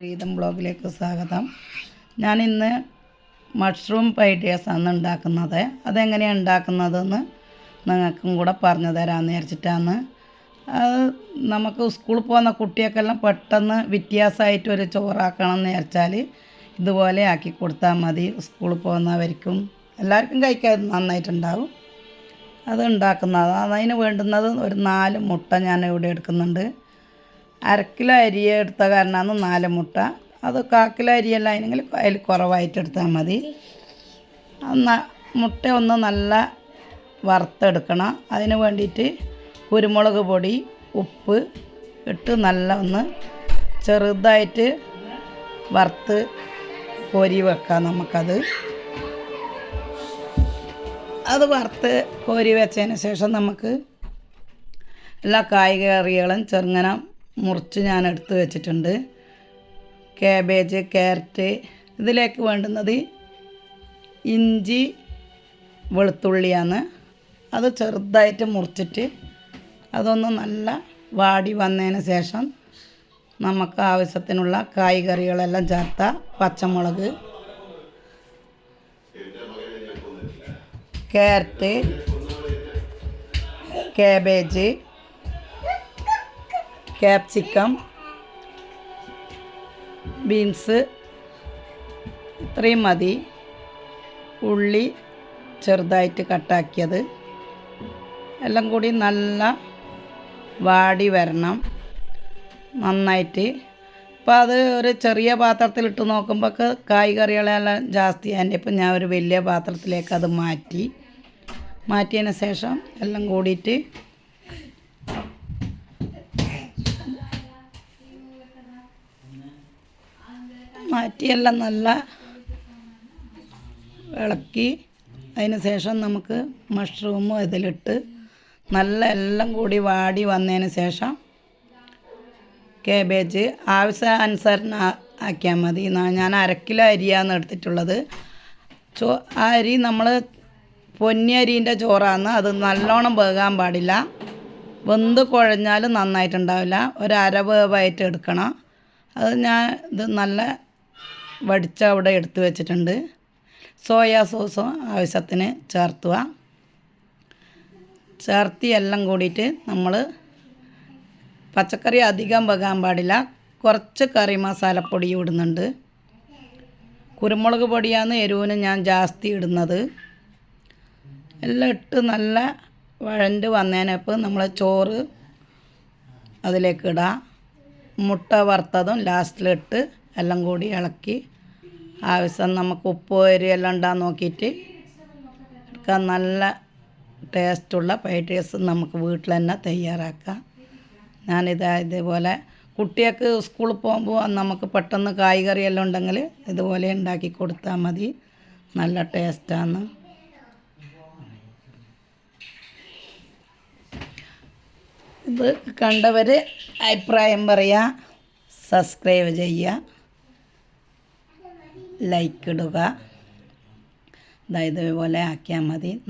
പ്രീതം ബ്ലോഗിലേക്ക് സ്വാഗതം. ഞാൻ ഇന്ന് മഷ്റൂം ഫ്രൈഡ് റൈസാണ് ഉണ്ടാക്കുന്നത്. അതെങ്ങനെയാണ് ഉണ്ടാക്കുന്നതെന്ന് നിങ്ങൾക്കും കൂടെ പറഞ്ഞു തരാമെന്ന് വിചാരിച്ചിട്ടാണ്. അത് നമുക്ക് സ്കൂളിൽ പോകുന്ന കുട്ടിയൊക്കെല്ലാം പെട്ടെന്ന് വ്യത്യാസമായിട്ട് ഒരു ചോറാക്കണം എന്ന് വിചാരിച്ചാൽ ഇതുപോലെ ആക്കി കൊടുത്താൽ മതി. സ്കൂളിൽ പോകുന്നവർക്കും എല്ലാവർക്കും കഴിക്കാൻ നന്നായിട്ടുണ്ടാവും. അത് ഉണ്ടാക്കുന്നത്. അതിന് വേണ്ടുന്നത് ഒരു നാല് മുട്ട ഞാൻ ഇവിടെ എടുക്കുന്നുണ്ട്. അര കിലോ അരി എടുത്ത കാരണമാണ് നാല് മുട്ട. അത് കാ കിലോ അരിയല്ല അതിനെങ്കിൽ അതിൽ കുറവായിട്ട് എടുത്താൽ മതി. മുട്ട ഒന്ന് നല്ല വറുത്തെടുക്കണം. അതിന് വേണ്ടിയിട്ട് കുരുമുളക് പൊടി ഉപ്പ് ഇട്ട് നല്ല ഒന്ന് ചെറുതായിട്ട് വറുത്ത് കോരി വെക്കാം നമുക്കത്. അത് വറുത്ത് കോരി വെച്ചതിന് ശേഷം നമുക്ക് എല്ലാ കായികറികളും ചെറുങ്ങനെ മുറിച്ച് ഞാൻ എടുത്ത് വെച്ചിട്ടുണ്ട്. കാബേജ് ക്യാരറ്റ് ഇതിലേക്ക് വേണ്ടുന്നത് ഇഞ്ചി വെളുത്തുള്ളിയാണ്. അത് ചെറുതായിട്ട് മുറിച്ചിട്ട് അതൊന്ന് നല്ല വാടി വന്നതിന് ശേഷം നമുക്ക് ആവശ്യത്തിനുള്ള കായ്കറികളെല്ലാം ചേർത്ത പച്ചമുളക് ക്യാരറ്റ് കാബേജ് ക്യാപ്സിക്കം ബീൻസ് ഇത്രയും മതി. ഉള്ളി ചെറുതായിട്ട് കട്ടാക്കിയത്. എല്ലാം കൂടി നല്ല വാടി വരണം. നന്നായിട്ട്. അപ്പോൾ അത് ഒരു ചെറിയ പാത്രത്തിലിട്ട് നോക്കുമ്പോൾ കായ്കറികളെല്ലാം ജാസ്തി അതിന്റെ ഇപ്പം ഞാൻ ഒരു വലിയ പാത്രത്തിലേക്ക് അത് മാറ്റി. മാറ്റിയതിന് ശേഷം എല്ലാം കൂടിയിട്ട് മാറ്റിയെല്ലാം നല്ല ഇളക്കി. അതിന് ശേഷം നമുക്ക് മഷ്റൂമും ഇതിലിട്ട് നല്ല എല്ലാം കൂടി വാടി വന്നതിന് ശേഷം കേബേജ് ആവശ്യാനുസരണം ആക്കിയാൽ മതി. ഞാൻ അരക്കിലോ കിലോ അരിയാണ് എടുത്തിട്ടുള്ളത്. ചോ ആ അരി നമ്മൾ പൊന്നിയരീന്റെ ചോറാന്ന് അത് നല്ലോണം വേകാൻ പാടില്ല. വെന്ത് കുഴഞ്ഞാൽ നന്നായിട്ടുണ്ടാവില്ല. ഒരു അര വേവായിട്ട് എടുക്കണം. അത് ഞാൻ ഇത് നല്ല വടിച്ച അവിടെ എടുത്ത് വെച്ചിട്ടുണ്ട്. സോയാ സോസും ആവശ്യത്തിന് ചേർത്തുക. ചേർത്തി എല്ലാം കൂടിയിട്ട് നമ്മൾ പച്ചക്കറി അധികം വെക്കാൻ പാടില്ല. കുറച്ച് കറി മസാലപ്പൊടി ഇടുന്നുണ്ട്. കുരുമുളക് പൊടിയാണ് എരിവിന് ഞാൻ ജാസ്തി ഇടുന്നത്. എല്ലാം ഇട്ട് നല്ല വഴണ്ട് വന്നതിനപ്പം നമ്മൾ ചോറ് അതിലേക്ക് ഇടാം. മുട്ട വറുത്തതും ലാസ്റ്റിലിട്ട് എല്ലാം കൂടി ഇളക്കി. ആവശ്യം നമുക്ക് ഉപ്പ് എരി എല്ലാം ഉണ്ടാ നോക്കിയിട്ട് എടുക്കാൻ നല്ല ടേസ്റ്റുള്ള ഫ്രൈഡ് റൈസ് നമുക്ക് വീട്ടിൽ തന്നെ തയ്യാറാക്കാം. ഞാനിത് ഇതേപോലെ കുട്ടികൾക്ക് സ്കൂളിൽ പോകുമ്പോൾ നമുക്ക് പെട്ടെന്ന് കായ്കറി എല്ലാം ഉണ്ടെങ്കിൽ ഇതുപോലെ ഉണ്ടാക്കി കൊടുത്താൽ മതി. നല്ല ടേസ്റ്റാണ്. ഇത് കണ്ടവർ അഭിപ്രായം പറയുക സബ്സ്ക്രൈബ് ചെയ്യുക. ലൈക്ക് ഇടുക. അതായത് ഇതുപോലെ ആക്കിയാൽ മതി.